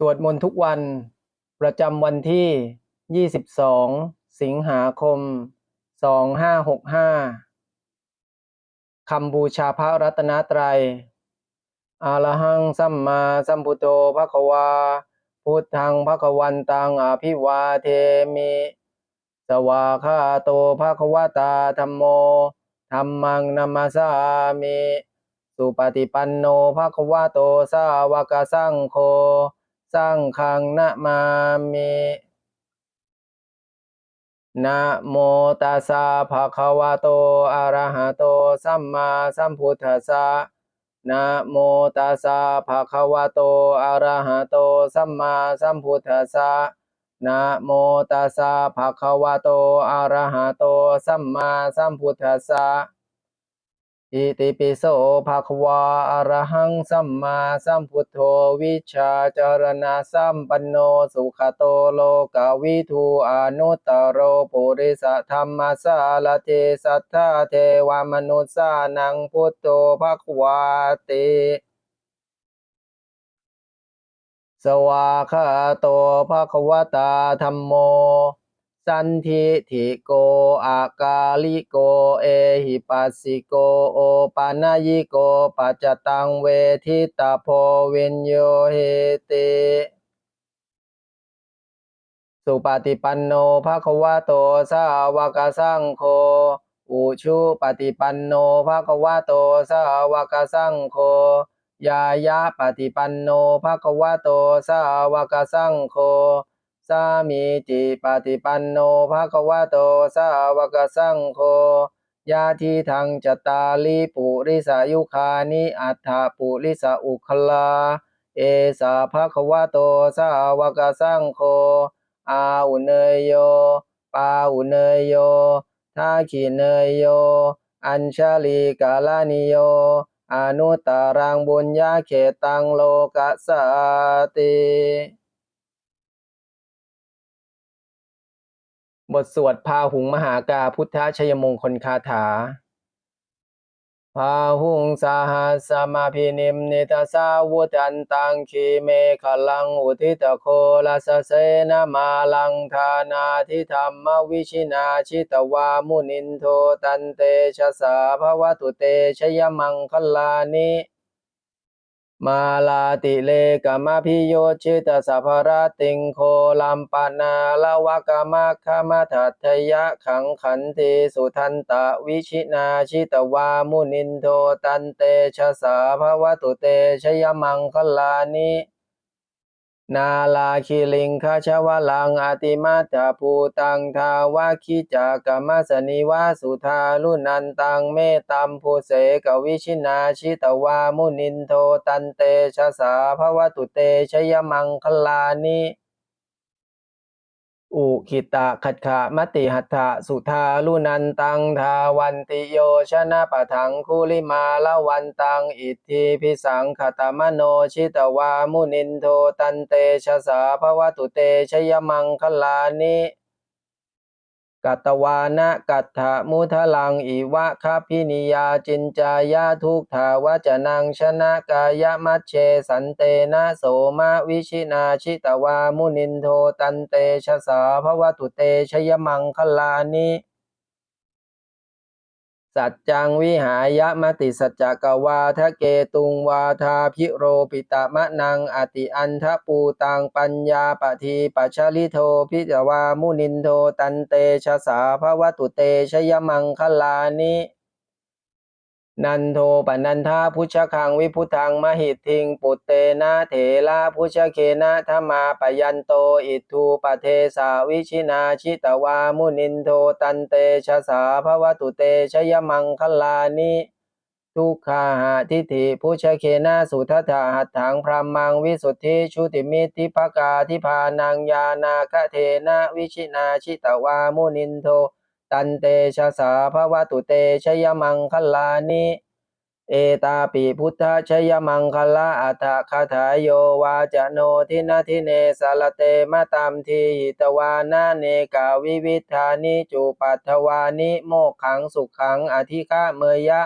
สวดมนต์ทุกวัน ประจำวันที่ 22 สิงหาคม 2565 คำบูชาพระรัตนตรัยอารหังสัมมาสัมพุโธภควา พุทธังภควันตังอภิวาเทมิ สวาคาโตภควตาธรรมโมธรรมังนัมมาสามิ สุปฏิปันโนภควาโตสาวกสังโฆ สังฆังนะมามินะโมตัสสะภะคะวะโต อะระหะโต สัมมาสัมพุทธัสสะนะโมตัสสะภะคะวะโต อะระหะโต สัมมาสัมพุทธัสสะนะโมตัสสะภะคะวะโต อะระหะโต สัมมาสัมพุทธัสสะ อิติปิโสภะควะอรหังสัมมาสัมพุทโธวิชาจารณะสัมปันโนสุขโตโลกาวิทูอนุตตโรปุริสธรรมสารเทสัทธาเทวมนุสานังพุทโธภควาติสวาคาโตภควตาธรรมโม สันทิทิโกอากาลิโก เอหิปัสสิโก โอปานายิโก ปัจจตังเวทิตาโพวินโยเฮติสุปฏิปันโนภะคะวะโตสาวกสังโฆอุชุปฏิปันโนภะคะวะโตสาวกสังโฆยายะปฏิปันโนภะคะวะโตสาวกสังโฆ สามีจิปฏิปันโนภะคะวะโตสาวกสังโฆยาทิทังจตาลิปุริสายุคานิอัฏฐปุริสอุคลา เอสาภะคะวะโตสาวกสังโฆอาอุเนยโย ปาอุเนยโยทาขีเนยโย อัญชลีกาลานิโย อนุตตรังบุญญาเขตังโลกัสสาติ บทสวดพาหุงมหากาพุทธชยมงคลคาถา พาหุงสาหัสมาพินิมนิตาสาวุตันตังคีเมขลังอุทิตโคลาสเสนามาลังธานาทิธรรมวิชินาชิตวามุนินโทตันเตชะสาภวตุเตชยมังคลานิ มาลาติเลกามพิโยชิตสัพพรติงโคลัมปนาลาวกามาคามทัตทยะขังขันติสุทันตะวิชินาชิตวามุนินโทตันเตชะสาภวตุเตชยมังคลานิ นาลาคิลิงคาชวลังอติมาตาภูตังทาวาคิจากรมสนิวาสุธาลุนันตังเมตัมภูเสกวิชินาชิตวามุนินโทตันเตชะสาภวตุเตชยมังคลานิ อุคิตะขัดขามติหัตถะสุธาลุนันตังทาวันติโยชนะปะถังคุลิมาละวันตังอิทธิพิสังขตมโนชิตวามุนินโทตันเตชะสาภวตุเตชยมังคลานิ กัตตวานะกัตถะมุทลังอิวะคัพินิยาจินจายาทุกถาวจนังชนะกายมัชเชสันเตนะโสมาวิชินาชิตวามุนินโทตันเตชะสาภวตุเตชยมังคลานิ สัจจังวิหายมติสัจจกวาทะเกตุงวาทาพิโรปิตะมะนังอติอันทะปูตังปัญญาปทีปัชลิโทพิจวามุนินโทตันเตชะสาภวตุเตชยมังคลานิ นันโทปนันทาพุชคังวิพุทังมหิตทิง ปุตเตนะเถระพุชเคนะธรรมาปยันโตอิทูปเทสาวิชินาชิตวามุนินโทตันเตชะสาภวตุเตชยมังคลานิทุกขาหาทิฏฐิพุชเคนะสุทัฏฐหัตถังพรหมังวิสุทธิชุติมิตทิภกาทิพานังยานาคเทนะวิชินาชิตวามุนินโท ตันเตชะสาภวตุเตชยมังคลานิ เอตาปิพุทธชยมังคลาอัฏฐคาถาโยวาจโนทินาทิเนสารเตมะตามทีหิตวานาเนกาวิวิธานิจุปัทวานิโมกขังสุขังอธิฆะเมยยะ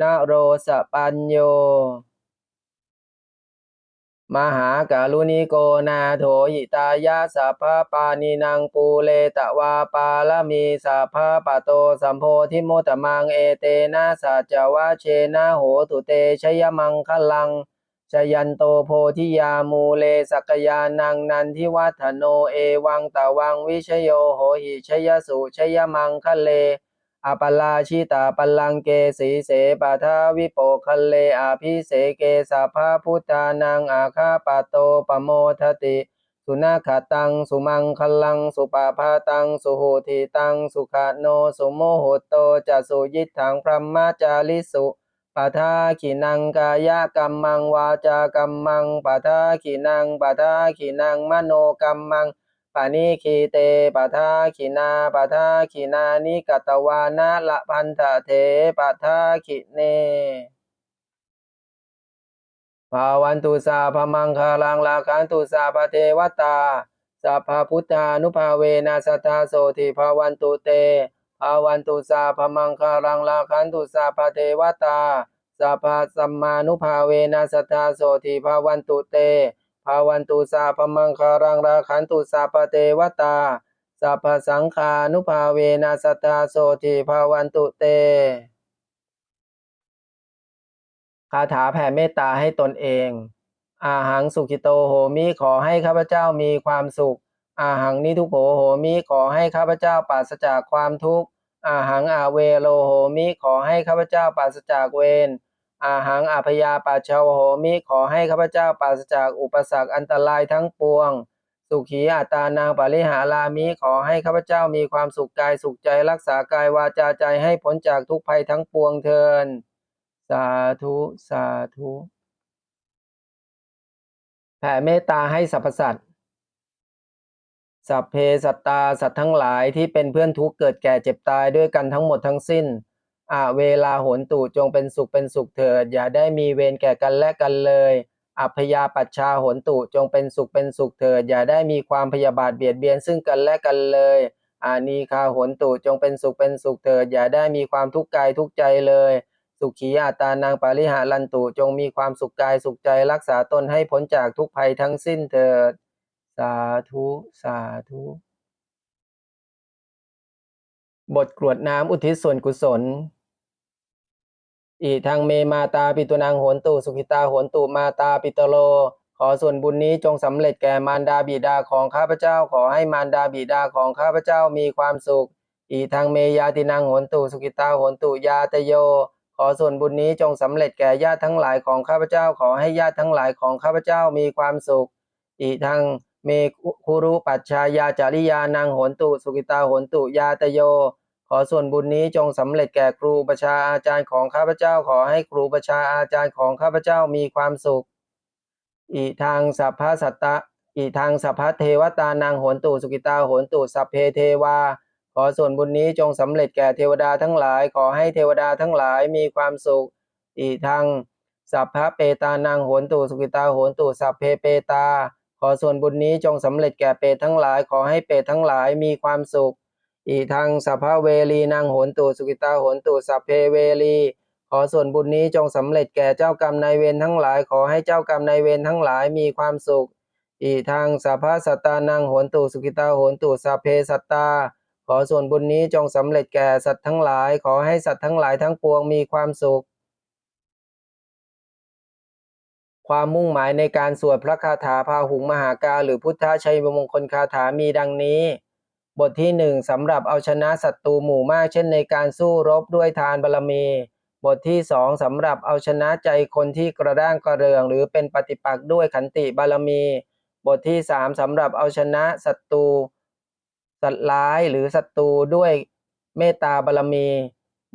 นะโรสปัญโย มหาการุณิโกนาโถหิตายะสัพพปานินังปูเลตวาปาลมีสัพพปโตสัมโพธิโมตมังเอเตนะสัจวะเชนะโหตุเตชยมังคลังชยันโตโพธิยามูเลสักยานังนันทิวัฒโนเอวังตะวังวิชโยโหหิชยสุชยมังคะเล อปลาชิตาปลังเกสีเสปทาวิโปคะเลอาภิเสเกสัพพะพุทธานังอาคาปโตปโมทติ สุนาคตัง สุมังคลัง สุปาพาตัง สุโหทีตัง สุขโน สุโมโหโตจะสุยิทธังพรหมจาริสุปะทาขินังกายกัมมังวาจากัมมังปะทาขินังปะทาขินังมโนกัมมัง ปานิคีเตปะทาขินาปะทาขินานิกตวานะละพันธะเถปะทาขิเนภาวันตุสาพมังคารังลาคันตุสาพเทวตาสัพพพุทธานุภาเวนัสทธาโสติภาวันตุเตภาวันตุสาพมังคารังลาคันตุสาพเทวตาสัพพสัมมานุภาเวนัสทธาโสติภาวันตุเต ภาวันตุสาพมังคารังลาคันตุสาพเทวตาสัพพสังฆานุภาเวนัสทธาโสติภาวันตุเต คาถาแผ่เมตตาให้ตนเอง อาหังสุขิโตโหมิขอให้ข้าพเจ้ามีความสุข อาหังนิทุโขโหมิขอให้ข้าพเจ้าปราศจากความทุกข์ อาหังอาเวโลโหมิขอให้ข้าพเจ้าปราศจากเวร อาหังอาพยาปัชชาวโหมิขอให้ข้าพเจ้าปราศจากอุปสรรคอันตรายทั้งปวง สุขีอัตานางปริหารามิขอให้ข้าพเจ้ามีความสุขกายสุขใจรักษากายวาจาใจให้พ้นจากทุกภัยทั้งปวงเทินสาธุสาธุแผ่เมตตาให้สรรพสัตว์สัพเพสัตตาสัตว์ทั้งหลายที่เป็นเพื่อนทุกเกิดแก่เจ็บตายด้วยกันทั้งหมดทั้งสิ้น อาเวลาโหนตุจงเป็นสุขเป็นสุขเถิด อย่าได้มีเวรแก่กันและกันเลย อัพยาปัชชาโหนตุจงเป็นสุขเป็นสุขเถิด อย่าได้มีความพยาบาทเบียดเบียนซึ่งกันและกันเลยอานีคาโหนตุจงเป็นสุขเป็นสุขเถิด อย่าได้มีความทุกข์กายทุกใจเลย สุขีอาตานางปาริหารันตุจงมีความสุขกายสุขใจรักษาตนให้พ้นจากทุกภัยทั้งสิ้นเถิด สาธุสาธุบทกรวดน้ำอุทิศส่วนกุศล อีทางเมมาตาปิตุนางโหนตุสุขิตาโหนตุมาตาปิตโล ขอส่วนบุญนี้จงสำเร็จแก่มารดาบิดาของข้าพเจ้า ขอให้มารดาบิดาของข้าพเจ้ามีความสุขอีทางเมยาตินางโหนตุสุขิตาโหนตุยาตโย ขอส่วนบุญนี้จงสำเร็จแก่ญาติทั้งหลายของข้าพเจ้า ขอให้ญาติทั้งหลายของข้าพเจ้ามีความสุขอีทางเมคุรุปัชชายาจาริยานางโหนตุสุกิตาโหนตุยาตโย ขอส่วนบุญนี้จงสำเร็จแก่ครูประชาอาจารย์ของข้าพเจ้า ขอให้ครูประชาอาจารย์ของข้าพเจ้ามีความสุข อีทางสัพพสัตตะอีทางสัพพเทวตานางโหนตุสุกิตาโหนตุสัพเพเทวา ขอส่วนบุญนี้จงสำเร็จแก่เทวดาทั้งหลาย ขอให้เทวดาทั้งหลายมีความสุข อีทางสัพพะเปตานางโหนตุสุกิตาโหนตุสัพเพเปตา ขอส่วนบุญนี้จงสำเร็จแก่เปตทั้งหลาย ขอให้เปตทั้งหลายมีความสุข อีทางสัพพเวลีนางโหนตุสุกิตาโหนตุสัพเพเวลีขอส่วนบุญนี้จงสำเร็จแก่เจ้ากรรมนายเวรทั้งหลาย ขอให้เจ้ากรรมนายเวรทั้งหลายมีความสุข อีทางสัพพสัตตานางโหนตุสุกิตาโหนตุสัพเพสัตตา ขอส่วนบุญนี้จงสำเร็จแก่สัตว์ทั้งหลาย ขอให้สัตว์ทั้งหลายทั้งปวงมีความสุข ความมุ่งหมายในการสวดพระคาถาพาหุงมหากาหรือพุทธชัยมงคลคาถามีดังนี้ บทที่หนึ่งสำหรับเอาชนะศัตรูหมู่มาก เช่นในการสู้รบด้วยทานบารมี บทที่สองสำหรับเอาชนะใจคนที่กระด้างกระเรือง หรือเป็นปฏิปักษ์ด้วยขันติบารมี บทที่สามสำหรับเอาชนะศัตรูสัตว์ร้ายหรือศัตรูด้วยเมตตาบารมี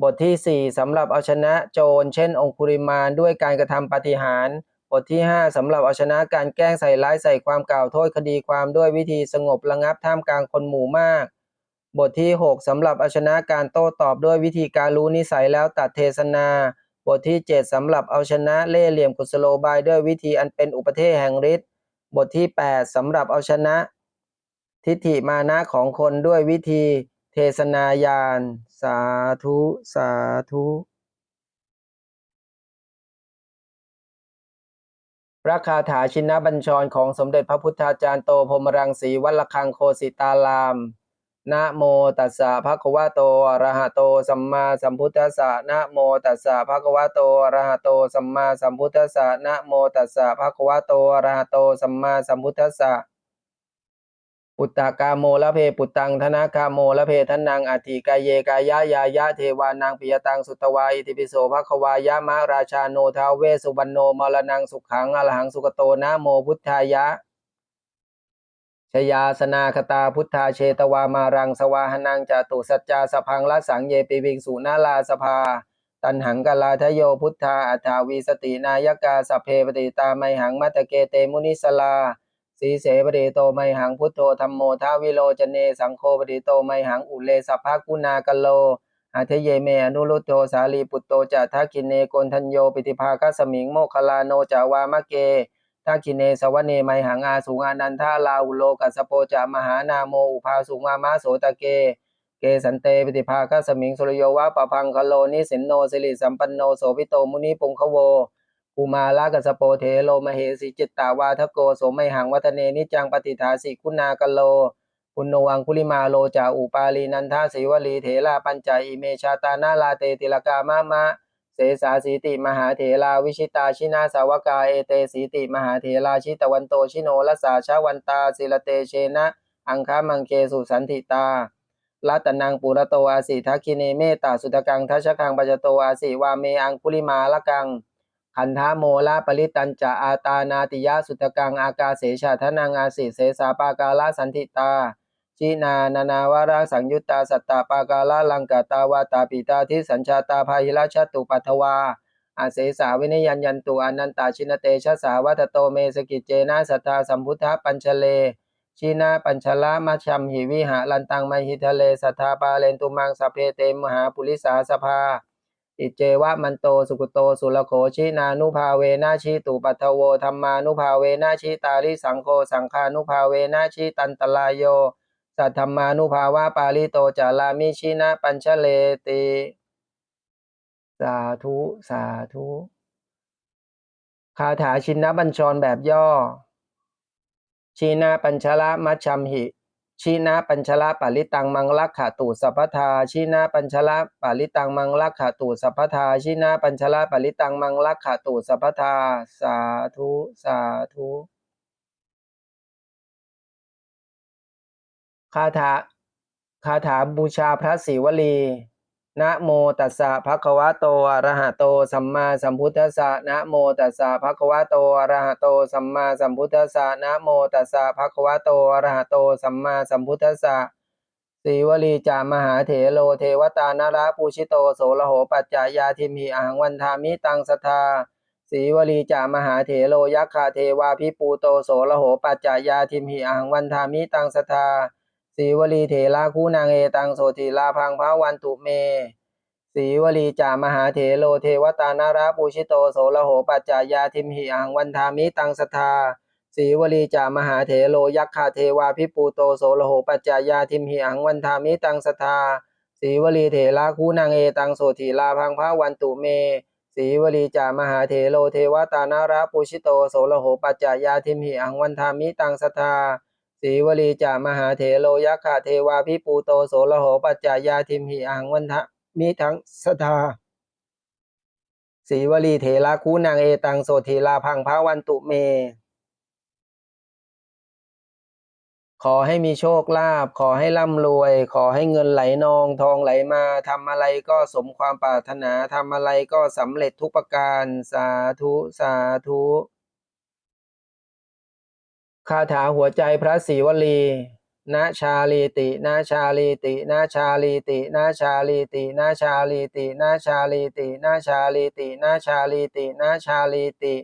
บทที่สี่สำหรับเอาชนะโจร เช่น องคุริมานด้วยการกระทำปฏิหารย์ บทที่ 5สำหรับเอาชนะการแกล้งใส่ร้ายใส่ความกล่าวโทษคดีความด้วยวิธีสงบระงับท่ามกลางคนหมู่มาก บทที่ 6สำหรับเอาชนะการโต้ตอบด้วยวิธีการรู้นิสัยแล้วตัดเทศนา บทที่ 7สำหรับเอาชนะเล่เหลี่ยมกุศโลบายด้วยวิธีอันเป็นอุปเทศแห่งฤทธิ์บทที่ 8สำหรับเอาชนะ ทิฏฐิมานะของคนด้วยวิธีเทศนายาน สาธุ สาธุ พระคาถาชินบัญชรของสมเด็จพระพุทธาจารย์โตพรหมรังสีวัลคังโคสิตารามนะโมตัสสะภะคะวะโตอะระหะโต สัมมาสัมพุทธัสสะนะโมตัสสะภะคะวะโตอะระหะโต สัมมาสัมพุทธัสสะนะโมตัสสะภะคะวะโตอะระหะโต สัมมาสัมพุทธัสสะ ปุตตะกาโมละเพปุตตังธนากาโมละเพทนังอัตถิกายเยกายะยายะเทวานังปิยตังสุตวาอิติปิโสภควายะมะราชาโนทาเวสุวรรณโนมรนังสุขังอรหังสุกโตนะโมพุทธายะชยาสนาคตาพุทธาเชตวามารังสวาหนังจตุสัจจาสพังละสังเยปิวิงสุนาลาสภา ตันหังกลาทโยพุทธาอัฏฐาวีสตินายกาสเพปฏิตาไมหังมัตตเกเตมุนิสลา สีเสปฏิโตไมหังพุทโธธรรมโมทาวิโลจเนสังโฆปฏิโตไมหังอุเลสัพพกุณากัลโลอาเทเยเมอนุรุตโตสาลีปุตโตจะทักินเนโกนทัญโยปิติภาคัสมิงโมคลาโนจาวามะเกทักินเนสวเนไมหังอาสุงานันทาลาอุโลกัสโปจะมหานาโมอุภาสุงามาโสตะเก เกสันเตปฏิภาคัสมิงสุรโยวะปะพังคโลนิสินโนสิริสัมปันโนโสภิโตมุนิปุงคโว กุมาลากัสโปเทโลมเหสีจิตตาวาทโกโสไมหังวัฒเนนิจังปฏิทาสิคุณากโลปุณโนวังคุลิมาโลจาอุปาลีนันทาสีวลีเถราปัญจอิเมชาตานาลาเตติลกามะมะ เสสาสีติมหาเถราวิชิตาชินาสาวกาเอเตสีติมหาเถราชิตวันโตชิโนลสาชาวันตาศิลเตเชนะ อังคามังเคสุสันติตารัตนังปุระโตอาสิทักคิเนเมตตาสุตกังทัชคังปัจจโตอาสิวาเมอังคุลิมาละกัง ขันธาโมละปริตันจะอาตานาติยะสุตกังอากาเสชาทนังอาสิเสสาปากาลสันติตาชินานานาวาระสังยุตตาสัตตาปากาลลังกาตาวาตาปิตาทิสัญชาตาภาหิราชตุปัทวาอาเสสาวินยันยันตุอนันตาชินเตชะสาวัตโตเมสกิจเจนะสัทธาสัมพุทธปัญชเลชีนาปัญชละมัชชัมหิวิหะลันตังมหิทะเลสัทธาปาเลนตุมังสเพเตมหาปุริสาสภา อิเจวะมันโตสุกุโตสุลโขชินานุภาเวนาชิตุปัทโวธรรมานุภาเวนาชิตาริสังโฆสังฆานุภาเวนาชิตันตลายโย สัทธรรมานุภาวะปาลิโตจารามิชินะปัญชเลติสาธุสาธุคาถาชินนบัญชรแบบย่อ ชีนาปัญชละมัชชัมหิ ชีนาปัญชละปาลิตังมังลักขตุสัพพทาชีนาปัญชละปาลิตังมังลักขตุสัพพทาชีนาปัญชละปาลิตังมังลักขตุสัพพทาสาธุสาธุคาถาคาถาบูชาพระศิวลี นะโมตัสสะภะคะวะโตอะระหะโตสัมมาสัมพุทธัสสะนะโมตัสสะภะคะวะโตอะระหะโตสัมมาสัมพุทธัสสะนะโมตัสสะภะคะวะโตอะระหะโตสัมมาสัมพุทธัสสะสีวลีจามหาเถโลเทวตานาราปูชิโตโสระโหปัจจายาทิมหิอาหังวันทามิตังสทธาสีวลีจามหาเถโลยักขาเทวาพิปูโตโสระโหปัจจายาทิมหิอาหังวันทามิตังสทธา สีวลีเถระคู่นางเอตังโสติลาพังพระวันตุเม สีวลีจามหาเถโลเทวตานาราปูชิโตโสระโหปัจจายาทิมหิอังวันทามิตังสทธาสีวลีจามหาเถโลยักขาเทวาพิปูโตโสระโหปัจจายาทิมหิอังวันทามิตังสทธาสีวลีเถระคู่นางเอตังโสติลาพังพระวันตุเมสีวลีจามหาเถโลเทวตานาราปูชิโตโสระโหปัจจายาทิมหิอังวันทามิตังสทธา สีวลีจามหาเถโลยักขะเทวาพิปูโตโสระโหปัจจายาทิมหิอังวันทะมิทั้งสทาสีวลีเถระคูนางเอตังโสธีลาพังพระวันตุเม ขอให้มีโชคลาภขอให้ร่ำรวย ขอให้เงินไหลนองทองไหลมาทำอะไรก็สมความปรารถนาทำอะไรก็สำเร็จทุกประการ สาธุ สาธุ คาถาหัวใจพระศรีวลีนาชาลีตินาชาลีตินาชาลีตินาชาลีตินาชาลีตินาชาลีตินาชาลีตินาชาลีตินาชาลีติ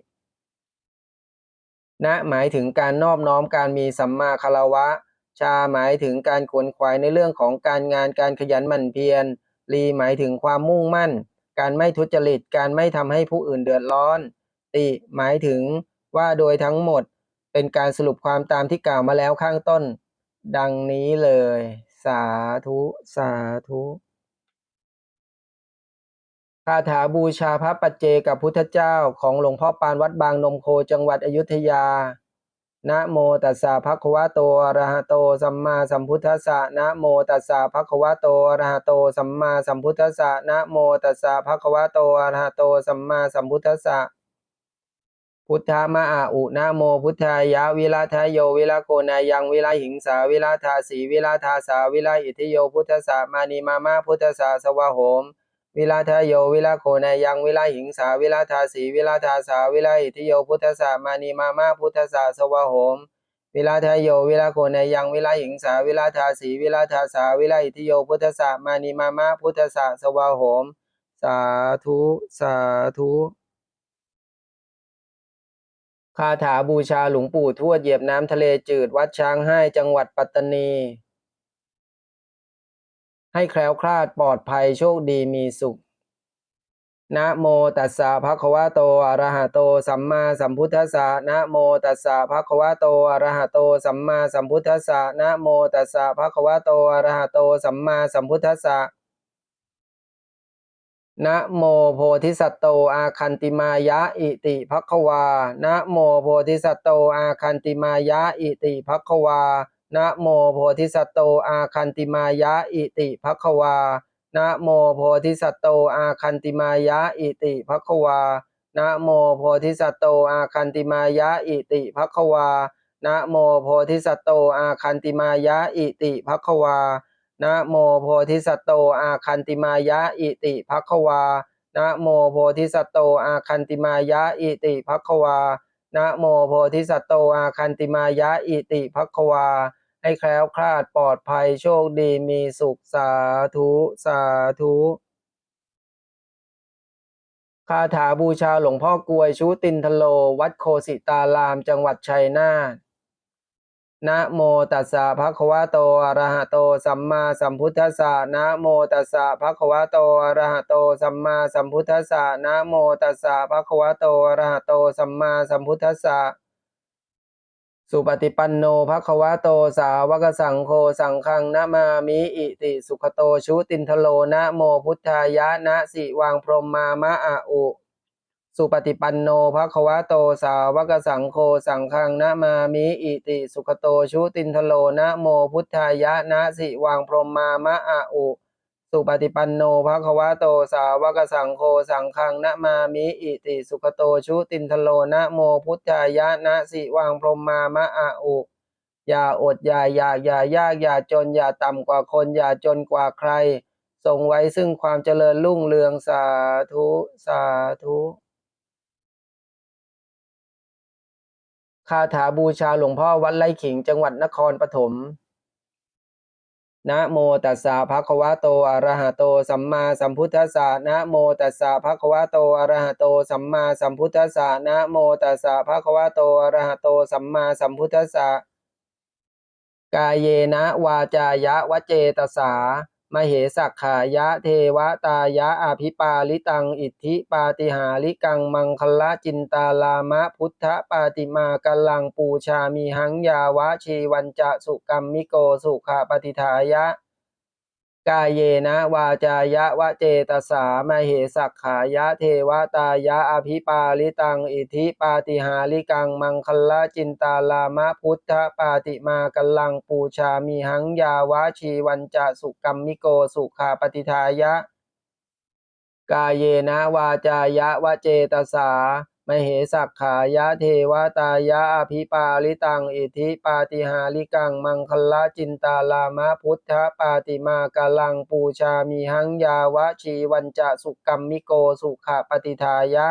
นะหมายถึงการนอบน้อมการมีสัมมาคารวะ ชาหมายถึงการขวนขวายในเรื่องของการงานการขยันหมั่นเพียรลีหมายถึงความมุ่งมั่น การไม่ทุจริตการไม่ทำให้ผู้อื่นเดือดร้อน ติหมายถึงว่าโดยทั้งหมด เป็นการสรุปความตามที่กล่าวมาแล้วข้างต้น ดังนี้เลย สาธุ สาธุคาถาบูชาพระปัจเจกับพุทธเจ้าของหลวงพ่อปานวัดบางนมโคจังหวัดอยุธยา นะโมตัสสะภะคะวะโตอะระหะโต สัมมาสัมพุทธัสสะ นะโมตัสสะภะคะวะโตอะระหะโต สัมมาสัมพุทธัสสะ นะโมตัสสะภะคะวะโตอะระหะโต สัมมาสัมพุทธัสสะ พุทธามะอาอุนะโม พุทธายะวิราทายโยวิราโกนายังวิราหิงสาวิราทาสีวิราทาสาวิราอิทิโยพุทธสามานีมามาพุทธสาสวะโหม วิลาทายโยวิลาโคนายังวิลาหิงสาวิลาทาสีวิลาทาสาวิลาอิทิโยพุทธสามานีมามาพุทธสาสวะโหม วิลาทายโยวิลาโคนายังวิลาหิงสาวิลาทาสีวิลาทาสาวิลาอิทิโยพุทธสามานีมามาพุทธสาสวะโหม สาธุสาธุ คาถาบูชาหลวงปู่ทวดเหยียบน้ำทะเลจืดวัดช้างให้จังหวัดปัตตานี ให้แคล้วคลาดปลอดภัยโชคดีมีสุข นะโมตัสสะภะคะวะโตอะระหะโต สัมมาสัมพุทธัสสะนะโมตัสสะภะคะวะโตอะระหะโต สัมมาสัมพุทธัสสะนะโมตัสสะภะคะวะโตอะระหะโต สัมมาสัมพุทธัสสะ นะโมโพธิสัตว์โตอาคันติมายะอิติภควานะโมโพธิสัตว์โตอาคันติมายะอิติภควานะโมโพธิสัตว์โตอาคันติมายะอิติภควานะโมโพธิสัตว์โตอาคันติมายะอิติภควานะโมโพธิสัตว์โตอาคันติมายะอิติภควานะโมโพธิสัตว์โตอาคันติมายะอิติภควา นะโมโพธิสัตโตอาคันติมายะอิติภควานะโมโพธิสัตโตอาคันติมายะอิติภควานะโมโพธิสัตโตอาคันติมายะอิติภควา ให้แคล้วคลาดปลอดภัยโชคดีมีสุขสาธุสาธุคาถาบูชาหลวงพ่อกลวยชูตินทโล วัดโคสิตารามจังหวัดชัยนาท นะโมตัสสะภะคะวะโตอะระหะโตสัมมาสัมพุทธัสสะนะโมตัสสะภะคะวะโตอะระหะโตสัมมาสัมพุทธัสสะนะโมตัสสะภะคะวะโตอะระหะโตสัมมาสัมพุทธัสสะสุปฏิปันโนภะคะวะโตสาวกสังโฆสังฆังนะมามิอิติสุขโตชุตินทโลนะโมพุทธายะนะสิวางพรหมมามะอะอุ สุปฏิปันโนภะคะวะโตสาวกสังโฆสังฆังนะมามิอิติสุขโตชุตินทโลนะโมพุทธายะนะสิวังพรหมมามะอะอุ สุปฏิปันโนภะคะวะโตสาวกสังโฆสังฆังนะมามิอิติสุขโตชุตินทโลนะโมพุทธายะนะสิวังพรหมมามะอะอุอย่าอดอย่าอยากอย่ายากอย่าจนอย่าต่ำกว่าคนอย่าจนกว่าใครทรงไว้ซึ่งความเจริญรุ่งเรืองสาธุสาธุ คาถาบูชาหลวงพ่อวัดไร่ขิงจังหวัดนครปฐมนะโมตัสสะภะคะวะโตอะระหะโต สัมมาสัมพุทธัสสะนะโมตัสสะภะคะวะโตอะระหะโต สัมมาสัมพุทธัสสะนะโมตัสสะภะคะวะโตอะระหะโต สัมมาสัมพุทธัสสะกายเยนะวาจายะวเจตสา มเหสักขายะเทวตายะอภิปาลิตัง อิทธิปาติหาริกังมังคละจินตาลามะพุทธปาติมากัลลังปูชามีหังยาวะชีวันจะสุกรรมมิโกสุขปฏิทายะ กายเยนะ วาจายะวเจตสามเหสักขายะเทวตายะอภิปาลิตัง อิทิปาติหาริกังมังคละจินตาลามะพุทธปาติมากัลลังปูชามีหังยาวะชีวันจะสุกรรมมิโกสุขาปฏิทายะ กายเยนะ วาจายะวเจตสา มเหสักขายะเทวตายะอภิปาลิตัง อิทธิปาติหาริกัง มังคละจินตาลามะพุทธปาติมากาลังปูชามีหังยาวะชีวันจะสุกรรมมิโกสุขะปฏิทายะ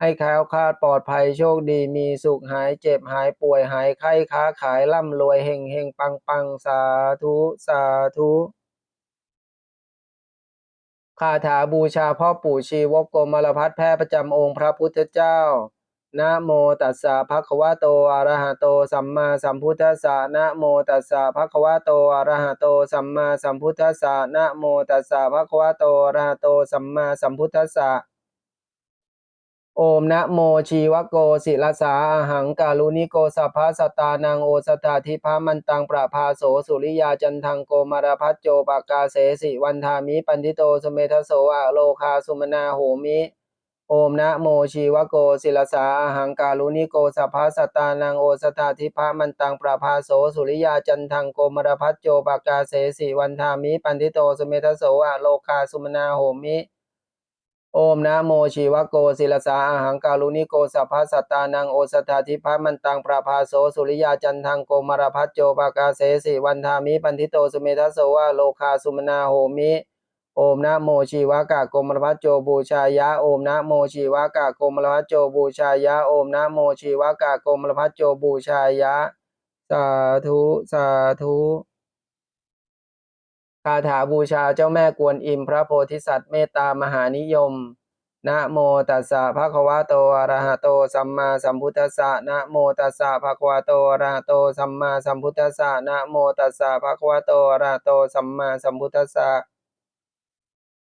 ให้แคล้วคลาดปลอดภัยโชคดีมีสุขหายเจ็บหายป่วยหายไข้ค้าขายร่ำรวยเฮงเฮงปังปังสาธุ สาธุ คาถาบูชาพ่อปู่ชีวกโกมลพัฒแพร่ประจำองค์พระพุทธเจ้า นะโมตัสสะภะคะวะโตอะระหะโต สัมมาสัมพุทธัสสะนะโมตัสสะภะคะวะโตอะระหะโต สัมมาสัมพุทธัสสะนะโมตัสสะภะคะวะโตอะระหะโต สัมมาสัมพุทธัสสะ โอมนะโมชีวโกศิลสาอาหังกาลุนิโกสัพพสตานังโอสถาทิพามันตังประภาโสสุริยาจันทังโกมารพัจโจปากาเสสิวันทามิปันทิโตสเมทโสอะโลคาสุมนาโหมิโอมนะโมชีวโกศิลสาอาหังกาลุนิโกสัพพสตานังโอสถาทิพามันตังประภาโสสุริยาจันทังโกมารพัจโจปากาเสสิวันทามิปันทิโตสเมทโสอะโลคาสุมนาโหมิ โอมนะโมชีวโกศิลสาอาหังกาลุนิโกสัพพะสัตตานังโอสถาทิพามันตังประภาโสสุริยาจันทังโกมารพัจโจปากาเสสิวันทามิปันทิโตสุเมทัสโสวะโลคาสุมนาโหมิโอมนะโมชีวกะโกมารพัจโจบูชายะโอมนะโมชีวกะโกมารพัจโจบูชายะโอมนะโมชีวกะโกมารพัจโจบูชายะสาธุสาธุ คาถาบูชาเจ้าแม่กวนอิมพระโพธิสัตว์เมตตามหานิยม นะโมตัสสะภะคะวะโตอะระหะโตสัมมาสัมพุทธัสสะนะโมตัสสะภะคะวะโตอะระหะโตสัมมาสัมพุทธัสสะนะโมตัสสะภะคะวะโตอะระหะโตสัมมาสัมพุทธัสสะ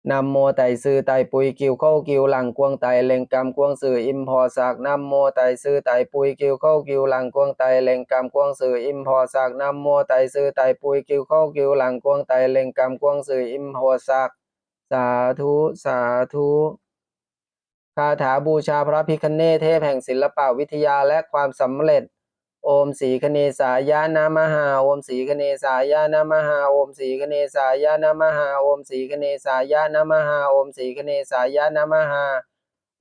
นำโมไตซือไตปุยกิวเข้ากิวหลังกวงไตเล็งกำกวงสื่ออิมพอสักนำโมไตซือไตปุยกิวเข้ากิวหลังกวงไตเล็งกำกวงสื่ออิมพอสักนำโมไตซือไตปุยกิวเข้ากิวหลังกวงไตเล็งกำกวงสื่ออิมพอสักสาธุสาธุคาถาบูชาพระพิคเนเทพแห่งศิลปวิทยาและความสำเร็จ โอมสีคเนสายานามหาโอมสีคเนสายานามหาโอมสีคเนสายานามหาโอมสีคเนสายานามหาโอมสีคเนสายานามหา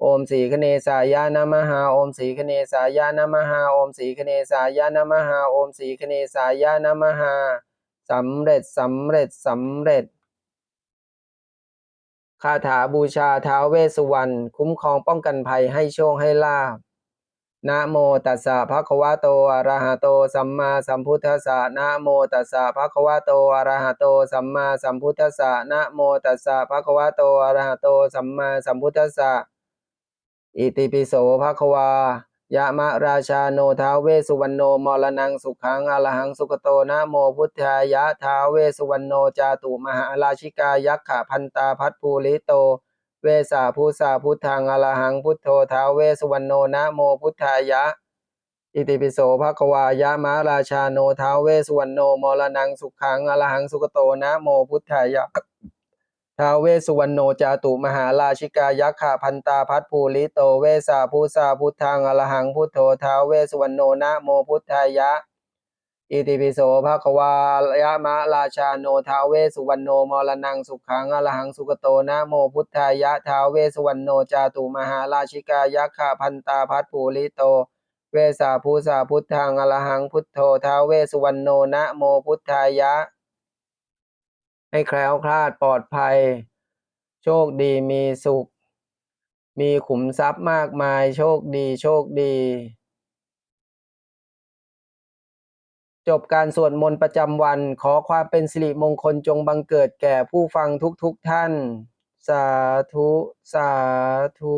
โอมสีคเนสายานามหาโอมสีคเนสายานามหาโอมสีคเนสายานามหาโอมสีคเนสายานามหาสำเร็จสำเร็จสำเร็จคาถาบูชาท้าวเวสสุวรรณคุ้มครองป้องกันภัยให้โชคให้ลาภ นะโมตัสสะภะคะวะโตอะระหะโตสัมมาสัมพุทธัสสะนะโมตัสสะภะคะวะโตอะระหะโตสัมมาสัมพุทธัสสะนะโมตัสสะภะคะวะโตอะระหะโตสัมมาสัมพุทธัสสะอิติปิโสภะคะวายะมะราชาโนท้าเวสุวรรณโนมรณังสุขังอรหังสุขโตนะโมพุทธายะท้าเวสสุวรรณโนจาตุมหาราชิกายักขะพันตาพัทภูริโต เวสาภูสาพุทธังอรหังพุทโธท้าวเวสุวรรณโนนะโมพุทธายะ อิติปิโสภะควายะมะราชาโนท้าวเวสุวรรณโนมรณังสุขังอรหังสุขโตนะโมพุทธายะท้าวเวสุวรรณโนจาตุมหาราชิกายักขะพันตาพัทภูริโตเวสาภูสาพุทธังอรหังพุทโธท้าวเวสุวรรณโนนะโมพุทธายะ อิติปิโสภะคะวายะมะราชาโนท้าเวสุวรรณโนมรณังสุขังอรหังสุขโตนะโมพุทธายะท้าเวสุวรรณโนจาตุมหาราชิกายักขะพันตาพัทภูริโต เวสาภูสาพุทธังอรหังพุทโธท้าเวสสุวรรณโนนะโมพุทธายะ ให้แคล้วคลาดปลอดภัย โชคดีมีสุข มีขุมทรัพย์มากมายโชคดีโชคดี จบการสวดมนต์ประจำวัน ขอความเป็นสิริมงคลจงบังเกิดแก่ผู้ฟังทุกๆทท่าน สาธุ สาธุ